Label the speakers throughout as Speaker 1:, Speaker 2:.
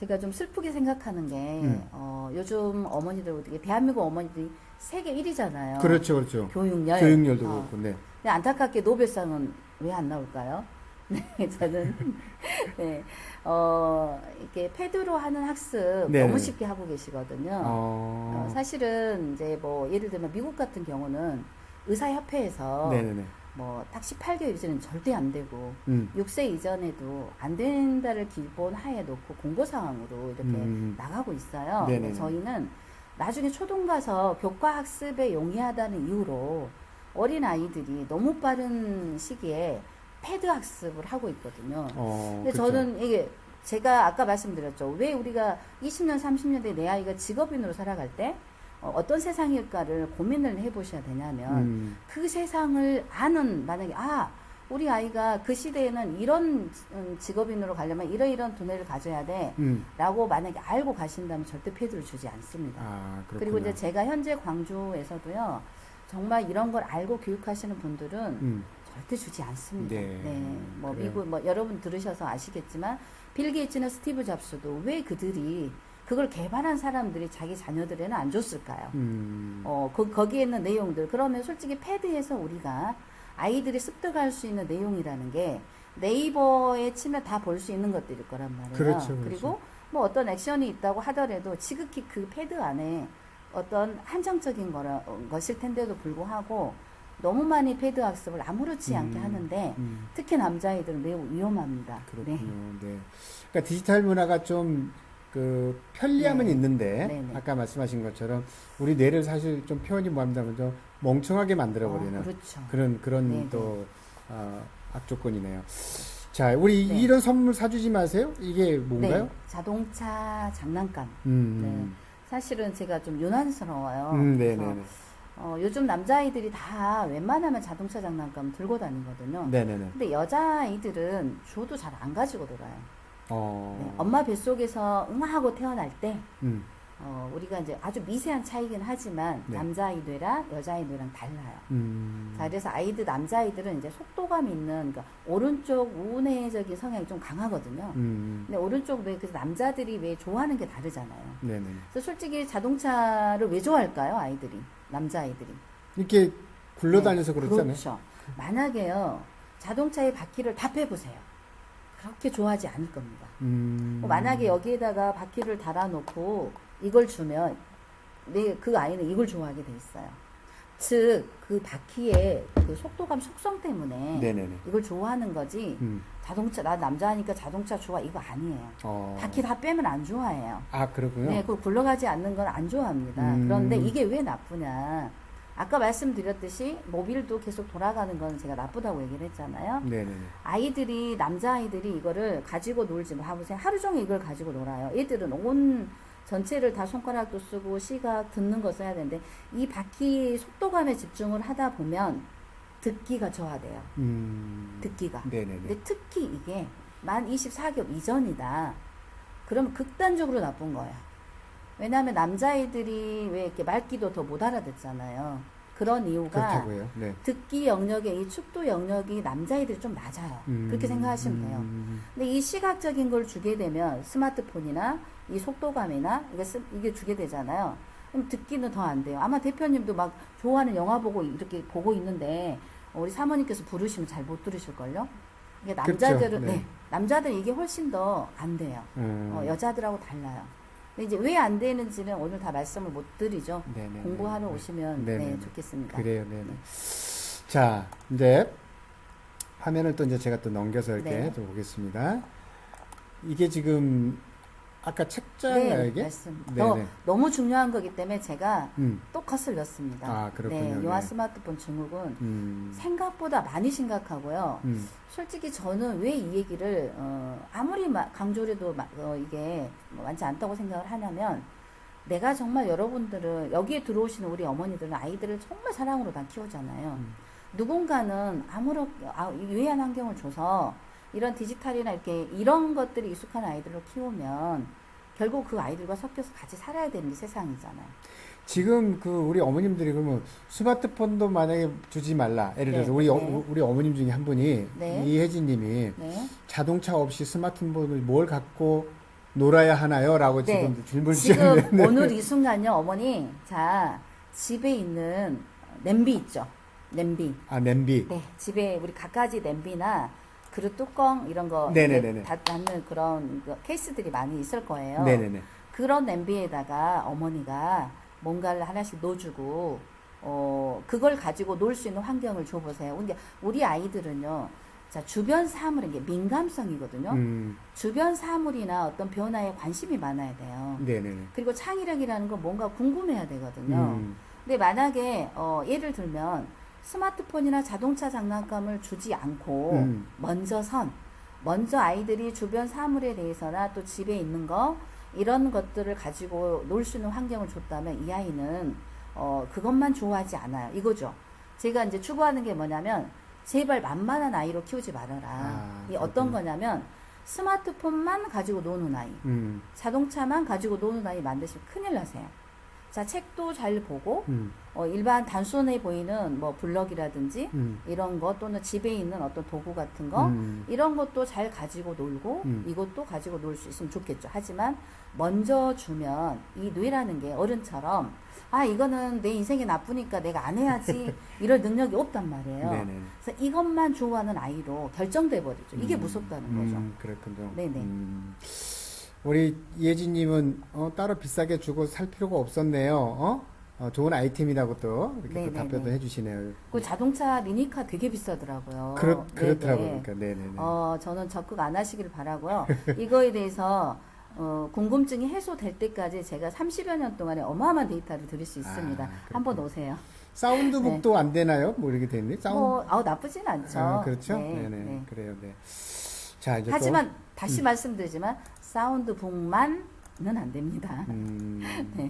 Speaker 1: 제가 좀 슬프게 생각하는 게
Speaker 2: 음.
Speaker 1: 어, 요즘 어머니들 어떻게 대한민국 어머니들이 세계 1위잖아요.
Speaker 2: 그렇죠, 그렇죠.
Speaker 1: 교육열.
Speaker 2: 교육열도
Speaker 1: 어.
Speaker 2: 그렇고, 네.
Speaker 1: 근데 안타깝게 노벨상은 왜 안 나올까요? 네, 저는 네, 어, 이렇게 패드로 하는 학습
Speaker 2: 네네.
Speaker 1: 너무 쉽게 하고 계시거든요.
Speaker 2: 어,
Speaker 1: 어, 사실은 이제 뭐 예를 들면 미국 같은 경우는 의사협회에서
Speaker 2: 네네네.
Speaker 1: 뭐딱 18개월 이전은 절대 안 되고
Speaker 2: 음,
Speaker 1: 6세 이전에도 안 된다를 기본 하에 놓고 공고 사항으로 이렇게
Speaker 2: 음.
Speaker 1: 나가고 있어요.
Speaker 2: 네네네.
Speaker 1: 저희는 나중에 초등 가서 교과 학습에 용이하다는 이유로 어린 아이들이 너무 빠른 시기에 패드 학습을 하고 있거든요.
Speaker 2: 어,
Speaker 1: 근데
Speaker 2: 그쵸.
Speaker 1: 저는 이게 제가 아까 말씀드렸죠. 왜 우리가 20년, 30년 뒤에 내 아이가 직업인으로 살아갈 때 어, 어떤 세상일까를 고민을 해보셔야 되냐면
Speaker 2: 음,
Speaker 1: 그 세상을 아는 만약에 아 우리 아이가 그 시대에는 이런 음, 직업인으로 가려면 이러이런 두뇌를 가져야 돼
Speaker 2: 음.
Speaker 1: 라고 만약에 알고 가신다면 절대 패드를 주지 않습니다.
Speaker 2: 아.
Speaker 1: 그리고 이제 제가 현재 광주에서도요 정말 이런 걸 알고 교육하시는 분들은
Speaker 2: 음,
Speaker 1: 절대 주지 않습니다.
Speaker 2: 네,
Speaker 1: 뭐
Speaker 2: 그래요.
Speaker 1: 미국 뭐 여러분 들으셔서 아시겠지만 빌 게이츠나 스티브 잡스도 왜 그들이 그걸 개발한 사람들이 자기 자녀들에는 안 줬을까요?
Speaker 2: 음,
Speaker 1: 어, 그, 거기에 있는 내용들. 그러면 솔직히 패드에서 우리가 아이들이 습득할 수 있는 내용이라는 게 네이버에 치면 다 볼 수 있는 것들일 거란 말이에요.
Speaker 2: 그렇죠, 그렇죠.
Speaker 1: 그리고 뭐 어떤 액션이 있다고 하더라도 지극히 그 패드 안에 어떤 한정적인 거라, 어, 것일 텐데도 불구하고 너무 많이 패드 학습을 아무렇지 않게
Speaker 2: 음,
Speaker 1: 하는데
Speaker 2: 음,
Speaker 1: 특히 남자아이들은 매우 위험합니다.
Speaker 2: 그렇군요.
Speaker 1: 네.
Speaker 2: 네. 그러니까 디지털 문화가 좀 그 편리함은
Speaker 1: 네.
Speaker 2: 있는데
Speaker 1: 네, 네.
Speaker 2: 아까 말씀하신 것처럼 우리 뇌를 사실 좀 표현이 뭐합니다면 좀 멍청하게 만들어 버리는
Speaker 1: 어, 그렇죠.
Speaker 2: 그런 그런
Speaker 1: 네,
Speaker 2: 또 어, 악조건이네요. 자, 우리
Speaker 1: 네.
Speaker 2: 이런 선물 사주지 마세요. 이게 뭔가요?
Speaker 1: 네. 자동차 장난감.
Speaker 2: 음,
Speaker 1: 사실은 제가 좀 유난스러워요.
Speaker 2: 음, 네,
Speaker 1: 그래서
Speaker 2: 네, 네,
Speaker 1: 어, 요즘 남자아이들이 다 웬만하면 자동차 장난감 들고 다니거든요.
Speaker 2: 네, 네, 네.
Speaker 1: 근데 여자아이들은 줘도 잘 안 가지고 놀아요.
Speaker 2: 어,
Speaker 1: 네, 엄마 뱃속에서 응하고 태어날 때,
Speaker 2: 음,
Speaker 1: 어, 우리가 이제 아주 미세한 차이긴 하지만
Speaker 2: 네.
Speaker 1: 남자아이 뇌랑 여자아이 뇌랑 달라요.
Speaker 2: 음,
Speaker 1: 자, 그래서 아이들, 남자아이들은 이제 속도감 있는, 그러니까 오른쪽 우뇌적인 성향이 좀 강하거든요.
Speaker 2: 음,
Speaker 1: 근데 오른쪽 뇌, 그래서 남자들이 왜 좋아하는 게 다르잖아요.
Speaker 2: 네, 네.
Speaker 1: 그래서 솔직히 자동차를 왜 좋아할까요, 아이들이? 남자아이들이.
Speaker 2: 이렇게 굴러다녀서
Speaker 1: 네,
Speaker 2: 그렇잖아요.
Speaker 1: 그렇죠. 만약에요, 자동차의 바퀴를 다 빼보세요. 그렇게 좋아하지 않을 겁니다.
Speaker 2: 음,
Speaker 1: 뭐 만약에 여기에다가 바퀴를 달아놓고 이걸 주면 내 그 아이는 이걸 좋아하게 돼 있어요. 즉, 그 바퀴의 그 속도감 속성 때문에
Speaker 2: 네, 네, 네.
Speaker 1: 이걸 좋아하는 거지.
Speaker 2: 음,
Speaker 1: 자동차, 나 남자니까 자동차 좋아. 이거 아니에요.
Speaker 2: 어,
Speaker 1: 바퀴 다 빼면 안 좋아해요.
Speaker 2: 아, 그렇군요.
Speaker 1: 네, 그 굴러가지 않는 건 안 좋아합니다.
Speaker 2: 음.
Speaker 1: 그런데 이게 왜 나쁘냐? 아까 말씀드렸듯이 모빌도 계속 돌아가는 건 제가 나쁘다고 얘기를 했잖아요.
Speaker 2: 네, 네, 네.
Speaker 1: 아이들이 남자 아이들이 이거를 가지고 놀지 뭐 하보세요. 하루 종일 이걸 가지고 놀아요. 얘들은 온 전체를 다 손가락도 쓰고 시각 듣는 거 써야 되는데 이 바퀴 속도감에 집중을 하다 보면 듣기가 저하돼요.
Speaker 2: 음,
Speaker 1: 듣기가.
Speaker 2: 네, 네,
Speaker 1: 근데
Speaker 2: 네.
Speaker 1: 특히 이게 만 24개월 이전이다. 그러면 극단적으로 나쁜 거야. 왜냐하면 남자아이들이 왜 이렇게 말귀도 더 못 알아듣잖아요. 그런 이유가
Speaker 2: 그렇다고요. 네.
Speaker 1: 듣기 영역의 이 축도 영역이 남자아이들이 좀 낮아요.
Speaker 2: 음,
Speaker 1: 그렇게 생각하시면 돼요.
Speaker 2: 음,
Speaker 1: 근데 이 시각적인 걸 주게 되면 스마트폰이나 이 속도감이나 이게, 쓰- 이게 주게 되잖아요. 그럼 듣기는 더 안 돼요. 아마 대표님도 막 좋아하는 영화 보고 이렇게 보고 있는데 어, 우리 사모님께서 부르시면 잘 못 들으실걸요? 이게 남자들은,
Speaker 2: 그쵸,
Speaker 1: 네.
Speaker 2: 네.
Speaker 1: 남자들은 이게 훨씬 더 안 돼요.
Speaker 2: 음,
Speaker 1: 어, 여자들하고 달라요. 이제 왜 안 되는지는 오늘 다 말씀을 못 드리죠.
Speaker 2: 네, 네,
Speaker 1: 공부하러
Speaker 2: 네.
Speaker 1: 오시면
Speaker 2: 네,
Speaker 1: 네,
Speaker 2: 네, 네.
Speaker 1: 좋겠습니다.
Speaker 2: 그래요, 네, 네. 자, 이제 화면을 또 이제 제가 또 넘겨서 이렇게
Speaker 1: 네.
Speaker 2: 또 보겠습니다. 이게 지금 아까 책자인가요,
Speaker 1: 네.
Speaker 2: 네,
Speaker 1: 더
Speaker 2: 네.
Speaker 1: 너무 중요한 거기 때문에 제가
Speaker 2: 음,
Speaker 1: 또 컷을 넣습니다.
Speaker 2: 아, 그렇군요.
Speaker 1: 네,
Speaker 2: 네.
Speaker 1: 요한 스마트폰 증후군
Speaker 2: 음,
Speaker 1: 생각보다 많이 심각하고요.
Speaker 2: 음,
Speaker 1: 솔직히 저는 왜 이 얘기를 어, 아무리 마- 강조를 해도 마- 어, 이게 뭐 많지 않다고 생각을 하냐면 내가 정말 여러분들을 여기에 들어오시는 우리 어머니들은 아이들을 정말 사랑으로 다 키우잖아요.
Speaker 2: 음.
Speaker 1: 누군가는 아무렇 아, 유해한 환경을 줘서 이런 디지털이나 이렇게 이런 것들이 익숙한 아이들을 키우면 결국 그 아이들과 섞여서 같이 살아야 되는 게 세상이잖아요.
Speaker 2: 지금 그 우리 어머님들이 그러면 스마트폰도 만약에 주지 말라. 예를 들어서
Speaker 1: 네,
Speaker 2: 우리 어,
Speaker 1: 네.
Speaker 2: 우리 어머님 중에 한 분이
Speaker 1: 네.
Speaker 2: 이혜진 님이
Speaker 1: 네.
Speaker 2: 자동차 없이 스마트폰을 뭘 갖고 놀아야 하나요? 라고
Speaker 1: 네.
Speaker 2: 지금 질문
Speaker 1: 지금
Speaker 2: 주셨는데.
Speaker 1: 오늘 이 순간요, 어머니, 자, 집에 있는 냄비 있죠? 냄비.
Speaker 2: 아, 냄비.
Speaker 1: 네, 집에 우리 갖가지 냄비나 그릇 뚜껑 이런 거
Speaker 2: 네네네네.
Speaker 1: 다 닫는 그런 그 케이스들이 많이 있을 거예요.
Speaker 2: 네네네.
Speaker 1: 그런 냄비에다가 어머니가 뭔가를 하나씩 넣어주고 어 그걸 가지고 놀 수 있는 환경을 줘보세요. 근데 우리 아이들은요, 자 주변 사물 이게 민감성이거든요.
Speaker 2: 음,
Speaker 1: 주변 사물이나 어떤 변화에 관심이 많아야 돼요.
Speaker 2: 네네네.
Speaker 1: 그리고 창의력이라는 건 뭔가 궁금해야 되거든요.
Speaker 2: 음,
Speaker 1: 근데 만약에 어, 예를 들면 스마트폰이나 자동차 장난감을 주지 않고
Speaker 2: 음.
Speaker 1: 먼저 선 먼저 아이들이 주변 사물에 대해서나 또 집에 있는 거 이런 것들을 가지고 놀 수 있는 환경을 줬다면 이 아이는 어, 그것만 좋아하지 않아요. 이거죠. 제가 이제 추구하는 게 뭐냐면 제발 만만한 아이로 키우지 말아라.
Speaker 2: 아,
Speaker 1: 이 어떤. 거냐면 스마트폰만 가지고 노는 아이.
Speaker 2: 음,
Speaker 1: 자동차만 가지고 노는 아이 만드시면 큰일 나세요. 자, 책도 잘 보고,
Speaker 2: 음,
Speaker 1: 어, 일반 단순해 보이는 뭐 블럭이라든지
Speaker 2: 음,
Speaker 1: 이런 거 또는 집에 있는 어떤 도구 같은 거,
Speaker 2: 음.
Speaker 1: 이런 것도 잘 가지고 놀고,
Speaker 2: 음.
Speaker 1: 이것도 가지고 놀 수 있으면 좋겠죠. 하지만 먼저 주면 이 뇌라는 게 어른처럼, 아, 이거는 내 인생에 나쁘니까 내가 안 해야지, 이럴 능력이 없단 말이에요.
Speaker 2: 네네.
Speaker 1: 그래서 이것만 좋아하는 아이로 결정돼 버리죠. 이게
Speaker 2: 음,
Speaker 1: 무섭다는 거죠.
Speaker 2: 음, 그렇군요.
Speaker 1: 네네.
Speaker 2: 음, 우리 예진님은 어, 따로 비싸게 주고 살 필요가 없었네요. 어? 어, 좋은 아이템이라고 또 이렇게 또
Speaker 1: 네네네.
Speaker 2: 답변도 해주시네요.
Speaker 1: 그 자동차 미니카 되게 비싸더라고요.
Speaker 2: 그렇 그렇더라고요.
Speaker 1: 네네.
Speaker 2: 그러니까 네네네.
Speaker 1: 어, 저는 적극 안 하시길 바라고요. 이거에 대해서 어, 궁금증이 해소될 때까지 제가 30여 년 동안에 어마어마한 데이터를 드릴 수 있습니다.
Speaker 2: 아,
Speaker 1: 한번 오세요.
Speaker 2: 사운드북도 안 되나요? 뭐 이렇게 됐니? 사운드.
Speaker 1: 뭐, 아우 나쁘진 않죠.
Speaker 2: 아, 그렇죠.
Speaker 1: 네,
Speaker 2: 네, 네.
Speaker 1: 네.
Speaker 2: 그래요. 네. 자 이제
Speaker 1: 하지만 다시 말씀드리지만 사운드 북만은 안 됩니다.
Speaker 2: 또 음,
Speaker 1: 네.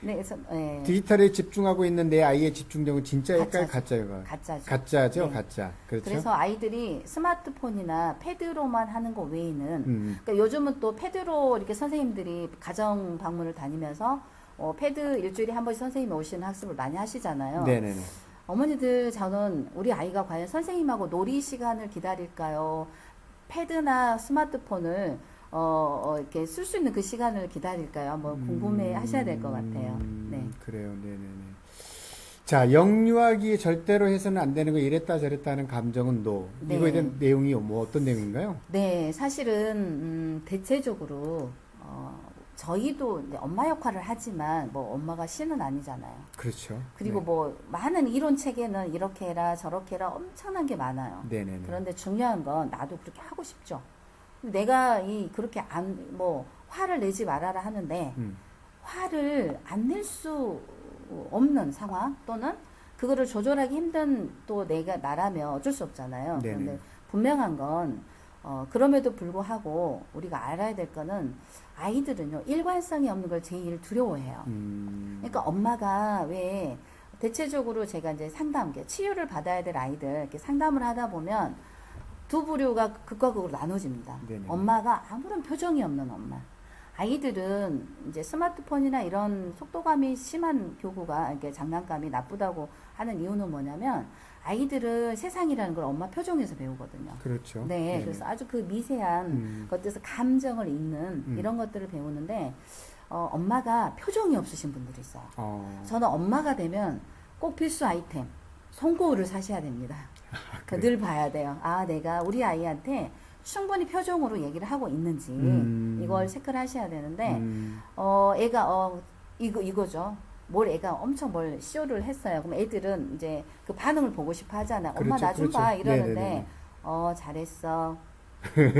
Speaker 1: 네, 그래서 네,
Speaker 2: 디지털에 집중하고 있는 내 아이의 집중력은 진짜일까요? 가짜일까요?
Speaker 1: 가짜죠.
Speaker 2: 가짜죠,
Speaker 1: 네.
Speaker 2: 가짜. 그렇죠.
Speaker 1: 그래서 아이들이 스마트폰이나 패드로만 하는 거 외에는
Speaker 2: 음,
Speaker 1: 그러니까 요즘은 또 패드로 이렇게 선생님들이 가정 방문을 다니면서 어, 패드 일주일에 한 번씩 선생님이 오시는 학습을 많이 하시잖아요.
Speaker 2: 네네네.
Speaker 1: 어머니들 저는 우리 아이가 과연 선생님하고 놀이 시간을 기다릴까요? 패드나 스마트폰을 어, 어, 이렇게 쓸 수 있는 그 시간을 기다릴까요? 한번 궁금해 하셔야 될 것 같아요.
Speaker 2: 음,
Speaker 1: 네.
Speaker 2: 그래요, 네네네. 자, 영유아기 절대로 해서는 안 되는 거 이랬다 저랬다 하는 감정은 노.
Speaker 1: 네.
Speaker 2: 이거에 대한 내용이 뭐 어떤 내용인가요?
Speaker 1: 네, 사실은 음, 대체적으로 어, 저희도 이제 엄마 역할을 하지만 뭐 엄마가 신은 아니잖아요.
Speaker 2: 그렇죠.
Speaker 1: 그리고
Speaker 2: 네.
Speaker 1: 뭐 많은 이론 책에는 이렇게 해라 저렇게 해라 엄청난 게 많아요.
Speaker 2: 네네네.
Speaker 1: 그런데 중요한 건 나도 그렇게 하고 싶죠. 내가 이 그렇게 안 뭐 화를 내지 말아라 하는데
Speaker 2: 음,
Speaker 1: 화를 안 낼 수 없는 상황 또는 그거를 조절하기 힘든 또 내가 나라면 어쩔 수 없잖아요.
Speaker 2: 네네.
Speaker 1: 그런데 분명한 건 어, 그럼에도 불구하고 우리가 알아야 될 거는 아이들은요 일관성이 없는 걸 제일 두려워해요.
Speaker 2: 음,
Speaker 1: 그러니까 엄마가 왜 대체적으로 제가 이제 상담, 치유를 받아야 될 아이들 이렇게 상담을 하다 보면 두 부류가 극과 극으로 나눠집니다.
Speaker 2: 네네.
Speaker 1: 엄마가 아무런 표정이 없는 엄마. 아이들은 이제 스마트폰이나 이런 속도감이 심한 교구가 이렇게 장난감이 나쁘다고 하는 이유는 뭐냐면 아이들은 세상이라는 걸 엄마 표정에서 배우거든요.
Speaker 2: 그렇죠.
Speaker 1: 네,
Speaker 2: 네네.
Speaker 1: 그래서 아주 그 미세한
Speaker 2: 음,
Speaker 1: 것들에서 감정을 읽는
Speaker 2: 음.
Speaker 1: 이런 것들을 배우는데 어, 엄마가 표정이 없으신 분들이 있어요.
Speaker 2: 어,
Speaker 1: 저는 엄마가 되면 꼭 필수 아이템 송거울을 사셔야 됩니다. 그늘 봐야 돼요. 아 내가 우리 아이한테 충분히 표정으로 얘기를 하고 있는지
Speaker 2: 음.
Speaker 1: 이걸 체크를 하셔야 되는데
Speaker 2: 음,
Speaker 1: 어 애가 어 이거 이거죠. 뭘 애가 엄청 뭘 쇼를 했어요. 그럼 애들은 이제 그 반응을 보고 싶어 하잖아. 엄마
Speaker 2: 그렇죠,
Speaker 1: 나좀 봐
Speaker 2: 그렇죠.
Speaker 1: 이러는데
Speaker 2: 네네네.
Speaker 1: 어 잘했어.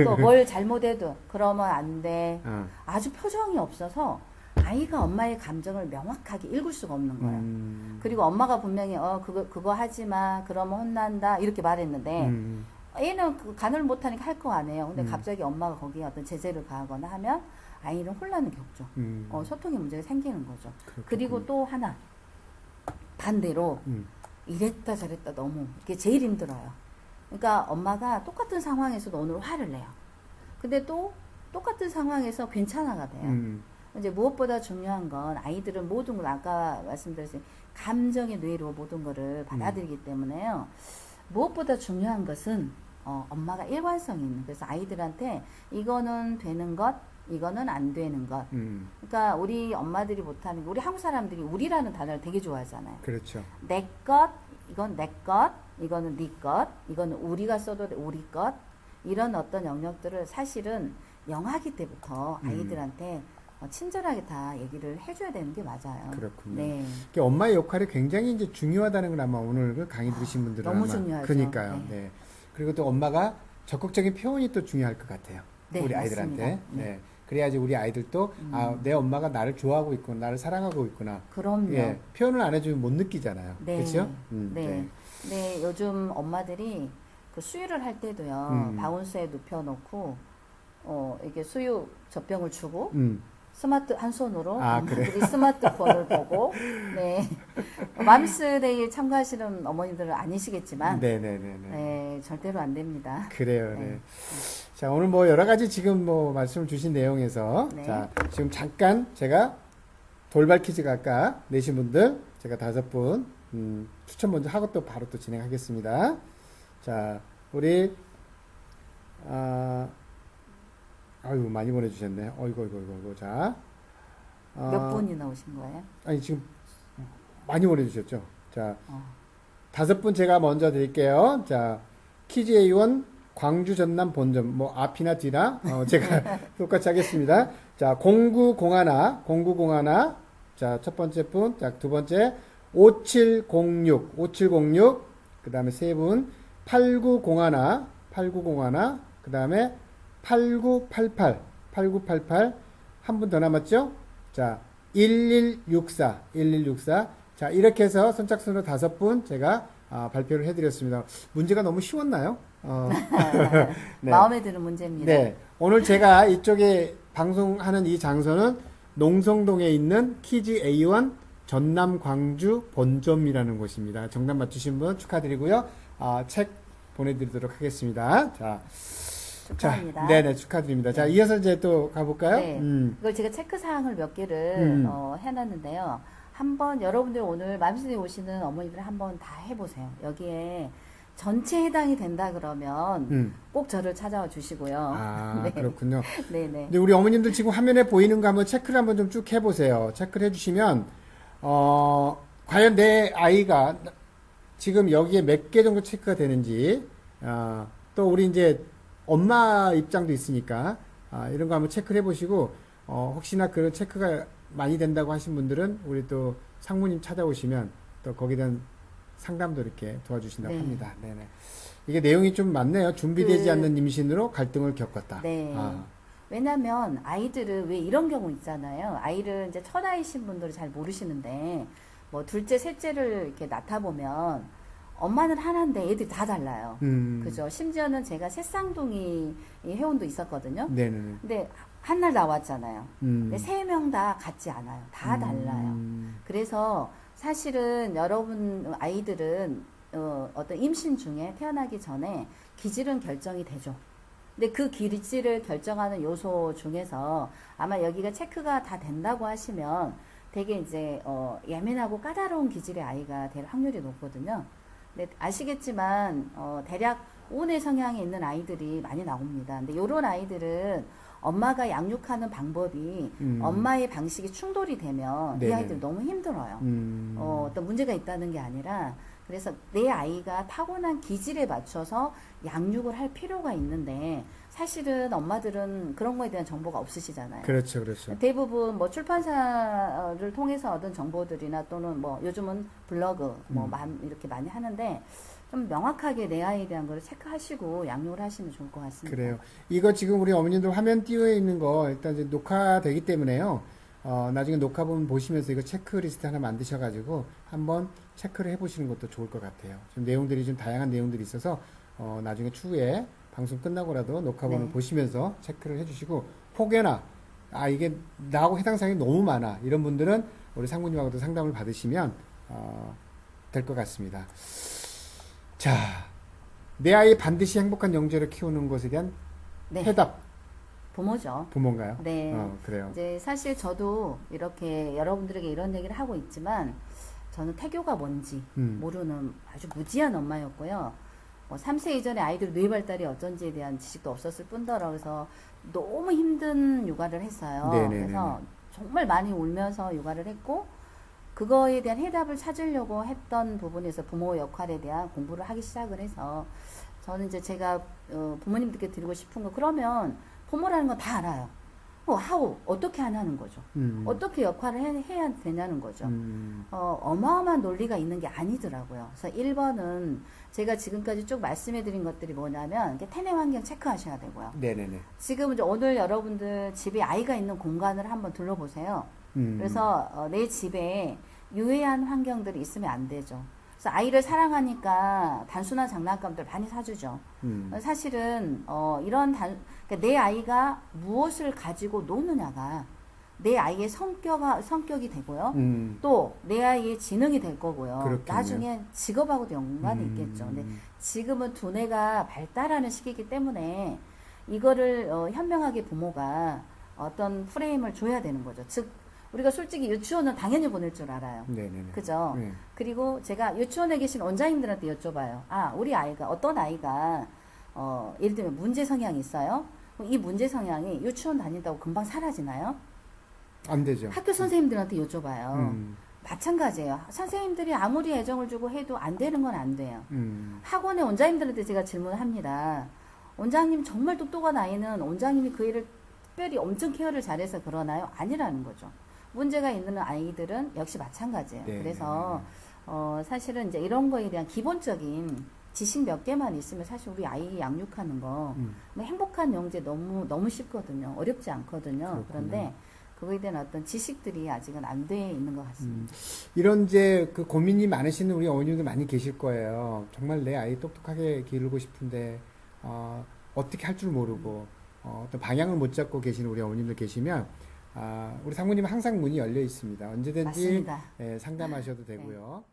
Speaker 1: 또 뭘 잘못해도 그러면 안 돼.
Speaker 2: 아,
Speaker 1: 아주 표정이 없어서 아이가 엄마의 감정을 명확하게 읽을 수가 없는 거예요.
Speaker 2: 음,
Speaker 1: 그리고 엄마가 분명히 어 그거 그거 하지 마 그러면 혼난다 이렇게 말했는데
Speaker 2: 음,
Speaker 1: 애는 그 간을 못하니까 할 거 아니에요. 근데
Speaker 2: 음.
Speaker 1: 갑자기 엄마가 거기에 어떤 제재를 가하거나 하면 아이는 혼란을 겪죠.
Speaker 2: 음,
Speaker 1: 어 소통의 문제가 생기는 거죠.
Speaker 2: 그렇군요.
Speaker 1: 그리고 또 하나 반대로
Speaker 2: 음,
Speaker 1: 이랬다 저랬다 너무 이게 제일 힘들어요. 그러니까 엄마가 똑같은 상황에서도 오늘 화를 내요. 근데 또 똑같은 상황에서 괜찮아가 돼요.
Speaker 2: 음,
Speaker 1: 이제 무엇보다 중요한 건 아이들은 모든 걸 아까 말씀드렸듯이 감정의 뇌로 모든 거를 받아들이기 때문에요. 무엇보다 중요한 것은 어, 엄마가 일관성이 있는 그래서 아이들한테 이거는 되는 것 이거는 안 되는 것
Speaker 2: 음,
Speaker 1: 그러니까 우리 엄마들이 못하는 게 우리 한국 사람들이 우리라는 단어를 되게 좋아하잖아요
Speaker 2: 그렇죠.
Speaker 1: 내 것, 이건 내 것, 이거는 네 것, 이거는 우리가 써도 돼, 우리 것 이런 어떤 영역들을 사실은 영아기 때부터
Speaker 2: 음.
Speaker 1: 아이들한테 어, 친절하게 다 얘기를 해줘야 되는 게 맞아요.
Speaker 2: 그렇군요.
Speaker 1: 네,
Speaker 2: 이게 엄마의 역할이 굉장히 이제 중요하다는 걸 아마 오늘 그 강의 들으신 분들은
Speaker 1: 너무
Speaker 2: 아마
Speaker 1: 중요하죠.
Speaker 2: 그러니까요.
Speaker 1: 네.
Speaker 2: 네. 그리고 또 엄마가 적극적인 표현이 또 중요할 것 같아요.
Speaker 1: 네,
Speaker 2: 우리 아이들한테.
Speaker 1: 맞습니다.
Speaker 2: 네.
Speaker 1: 네.
Speaker 2: 그래야지 우리 아이들도
Speaker 1: 음.
Speaker 2: 아, 내 엄마가 나를 좋아하고 있구나, 나를 사랑하고 있구나.
Speaker 1: 그럼요.
Speaker 2: 예, 표현을 안 해주면 못 느끼잖아요.
Speaker 1: 네.
Speaker 2: 그렇죠? 음,
Speaker 1: 네. 네, 요즘 엄마들이 그 수유를 할 때도요,
Speaker 2: 음.
Speaker 1: 바운스에 눕혀놓고, 어, 이게 수유 젖병을 주고,
Speaker 2: 음,
Speaker 1: 스마트 한 손으로
Speaker 2: 아,
Speaker 1: 엄마들이 스마트폰을 보고 네 맘스데이 참가하시는 어머니들은 아니시겠지만 네,
Speaker 2: 네네네 네.
Speaker 1: 절대로 안 됩니다.
Speaker 2: 그래요, 네.
Speaker 1: 네.
Speaker 2: 자, 오늘 뭐 여러 가지 지금 뭐 말씀 주신 내용에서
Speaker 1: 네.
Speaker 2: 자, 지금 잠깐 제가 돌발 퀴즈가 아까 내신 분들 제가 다섯 분 음, 추천 먼저 하고 또 바로 또 진행하겠습니다. 자, 우리 아 아유 많이 보내주셨네. 어이구 어이구 어이구 어이구. 자, 어,
Speaker 1: 몇 분이나 오신 거예요?
Speaker 2: 아니 지금 많이 보내주셨죠. 자,
Speaker 1: 어.
Speaker 2: 다섯 분 제가 먼저 드릴게요. 자, 키즈 A1 광주 전남 본점 뭐 앞이나 뒤나 어, 제가 똑같이 하겠습니다. 자, 0901 0901 자, 첫 번째 분, 자, 두 번째 5706 5706 그 다음에 세 분 8901 8901 그 다음에 8988 8988 한 분 더 남았죠? 자, 1164 1164 자, 이렇게 해서 선착순으로 다섯 분 제가 아, 발표를 해드렸습니다. 문제가 너무 쉬웠나요? 어, 네.
Speaker 1: 마음에 드는 문제입니다.
Speaker 2: 네. 오늘 제가 이쪽에 방송하는 이 장소는 농성동에 있는 키즈 A1 전남 광주 본점이라는 곳입니다. 정답 맞추신 분 축하드리고요. 아, 책 보내드리도록 하겠습니다. 자,
Speaker 1: 축하합니다.
Speaker 2: 자, 네네 축하드립니다. 자, 이어서 이제 또 가볼까요?
Speaker 1: 네.
Speaker 2: 음,
Speaker 1: 이걸 제가 체크 사항을 몇 개를
Speaker 2: 음.
Speaker 1: 어, 해놨는데요. 한번 여러분들 오늘 맘스데이 오시는 어머니들 한번 다 해보세요. 여기에 전체 해당이 된다 그러면
Speaker 2: 음.
Speaker 1: 꼭 저를 찾아와 주시고요.
Speaker 2: 아,
Speaker 1: 네.
Speaker 2: 그렇군요.
Speaker 1: 네네.
Speaker 2: 근데 우리 어머님들 지금 화면에 보이는 거 한번 체크를 한번 좀 쭉 해보세요. 체크를 해주시면, 어, 과연 내 아이가 지금 여기에 몇 개 정도 체크가 되는지, 아, 또 우리 이제 엄마 입장도 있으니까, 아, 이런 거 한번 체크를 해보시고, 어, 혹시나 그 체크가 많이 된다고 하신 분들은 우리 또 상무님 찾아오시면 또 거기에 대한 상담도 이렇게 도와주신다고
Speaker 1: 네.
Speaker 2: 합니다. 네네. 이게 내용이 좀 많네요. 준비되지
Speaker 1: 그-
Speaker 2: 않는 임신으로 갈등을 겪었다.
Speaker 1: 네.
Speaker 2: 아,
Speaker 1: 왜냐면 아이들은 왜 이런 경우 있잖아요. 아이를 이제 첫 아이신 분들은 잘 모르시는데 뭐 둘째, 셋째를 이렇게 낳다 보면 엄마는 하나인데 애들이 다 달라요.
Speaker 2: 음.
Speaker 1: 그죠? 심지어는 제가 새쌍둥이 이 회원도 있었거든요.
Speaker 2: 네네네.
Speaker 1: 근데 한 날 나왔잖아요.
Speaker 2: 음.
Speaker 1: 근데 세 명 다 같지 않아요. 다 달라요.
Speaker 2: 음.
Speaker 1: 그래서 사실은 여러분 아이들은 어, 어떤 임신 중에 태어나기 전에 기질은 결정이 되죠. 근데 그 기질을 결정하는 요소 중에서 아마 여기가 체크가 다 된다고 하시면 되게 이제 어, 예민하고 까다로운 기질의 아이가 될 확률이 높거든요. 근데 아시겠지만 어, 대략 온의 성향이 있는 아이들이 많이 나옵니다. 근데 이런 아이들은 엄마가 양육하는 방법이
Speaker 2: 음.
Speaker 1: 엄마의 방식이 충돌이 되면 이
Speaker 2: 네네.
Speaker 1: 아이들 너무 힘들어요.
Speaker 2: 음.
Speaker 1: 어, 어떤 문제가 있다는 게 아니라 그래서 내 아이가 타고난 기질에 맞춰서 양육을 할 필요가 있는데 사실은 엄마들은 그런 거에 대한 정보가 없으시잖아요.
Speaker 2: 그렇죠, 그렇죠.
Speaker 1: 대부분 뭐 출판사를 통해서 얻은 정보들이나 또는 뭐 요즘은 블로그 뭐
Speaker 2: 음.
Speaker 1: 맘 이렇게 많이 하는데 좀 명확하게 내 아이에 대한 거를 체크하시고 양육을 하시면 좋을 것 같습니다.
Speaker 2: 그래요. 이거 지금 우리 어머님들 화면 띄워 있는 거 일단 이제 녹화되기 때문에요. 어, 나중에 녹화본 보시면서 이거 체크리스트 하나 만드셔가지고 한번 체크를 해보시는 것도 좋을 것 같아요. 지금 내용들이 좀 다양한 내용들이 있어서 어, 나중에 추후에 방송 끝나고라도 녹화본을
Speaker 1: 네.
Speaker 2: 보시면서 체크를 해주시고 혹여나 아 이게 나하고 해당 사항이 너무 많아 이런 분들은 우리 상무님하고도 상담을 받으시면 어, 될 것 같습니다. 자, 내 아이 반드시 행복한 영재를 키우는 것에 대한
Speaker 1: 네,
Speaker 2: 해답
Speaker 1: 부모죠.
Speaker 2: 부모인가요?
Speaker 1: 네.
Speaker 2: 어, 그래요.
Speaker 1: 이제 사실 저도 이렇게 여러분들에게 이런 얘기를 하고 있지만 저는 태교가 뭔지
Speaker 2: 음.
Speaker 1: 모르는 아주 무지한 엄마였고요. 뭐 3세 이전에 아이들이 뇌 발달이 어쩐지에 대한 지식도 없었을 뿐더러 그래서 너무 힘든 육아를 했어요.
Speaker 2: 네네네네.
Speaker 1: 그래서 정말 많이 울면서 육아를 했고 그거에 대한 해답을 찾으려고 했던 부분에서 부모 역할에 대한 공부를 하기 시작을 해서 저는 이제 제가 어, 부모님들께 드리고 싶은 거 그러면 부모라는 건 다 알아요. 뭐 하고 어떻게 하냐는 거죠.
Speaker 2: 음.
Speaker 1: 어떻게 역할을 해, 해야 되냐는 거죠.
Speaker 2: 음.
Speaker 1: 어, 어마어마한 논리가 있는 게 아니더라고요. 그래서 1번은 제가 지금까지 쭉 말씀해 드린 것들이 뭐냐면 태내 환경 체크하셔야 되고요.
Speaker 2: 네네네.
Speaker 1: 지금 이제 오늘 여러분들 집에 아이가 있는 공간을 한번 둘러보세요.
Speaker 2: 음.
Speaker 1: 그래서 어, 내 집에 유해한 환경들이 있으면 안 되죠. 그래서 아이를 사랑하니까 단순한 장난감들 많이 사주죠.
Speaker 2: 음.
Speaker 1: 사실은 어, 이런 단, 그러니까 내 아이가 무엇을 가지고 노느냐가 내 아이의 성격 성격이 되고요.
Speaker 2: 음.
Speaker 1: 또내 아이의 지능이 될 거고요.
Speaker 2: 그렇겠네요.
Speaker 1: 나중에 직업하고도 연관이
Speaker 2: 음.
Speaker 1: 있겠죠. 근데 지금은 두뇌가 발달하는 시기이기 때문에 이거를 어, 현명하게 부모가 어떤 프레임을 줘야 되는 거죠. 즉 우리가 솔직히 유치원은 당연히 보낼 줄 알아요.
Speaker 2: 네네네.
Speaker 1: 그죠?
Speaker 2: 네.
Speaker 1: 그리고 제가 유치원에 계신 원장님들한테 여쭤봐요. 아, 우리 아이가 어떤 아이가 어, 예를 들면 문제 성향이 있어요. 이 문제 성향이 유치원 다닌다고 금방 사라지나요?
Speaker 2: 안 되죠.
Speaker 1: 학교 선생님들한테 여쭤봐요.
Speaker 2: 음.
Speaker 1: 마찬가지예요. 선생님들이 아무리 애정을 주고 해도 안 되는 건 안 돼요.
Speaker 2: 음.
Speaker 1: 학원의 원장님들한테 제가 질문합니다. 원장님 정말 똑똑한 아이는 원장님이 그 애를 특별히 엄청 케어를 잘해서 그러나요? 아니라는 거죠. 문제가 있는 아이들은 역시 마찬가지예요.
Speaker 2: 네.
Speaker 1: 그래서 어, 사실은 이제 이런 거에 대한 기본적인 지식 몇 개만 있으면 사실 우리 아이 양육하는 거
Speaker 2: 음.
Speaker 1: 뭐 행복한 영재 너무 너무 쉽거든요. 어렵지 않거든요.
Speaker 2: 그렇군요.
Speaker 1: 그런데 그거에 대한 어떤 지식들이 아직은 안 돼 있는 것 같습니다.
Speaker 2: 이런 이제 그 고민이 많으시는 우리 어머님들 많이 계실 거예요. 정말 내 아이 똑똑하게 기르고 싶은데 어, 어떻게 할 줄 모르고 어, 어떤 방향을 못 잡고 계시는 우리 어머님들 계시면 아, 우리 상무님 항상 문이 열려 있습니다. 언제든지. 예, 상담하셔도 되고요.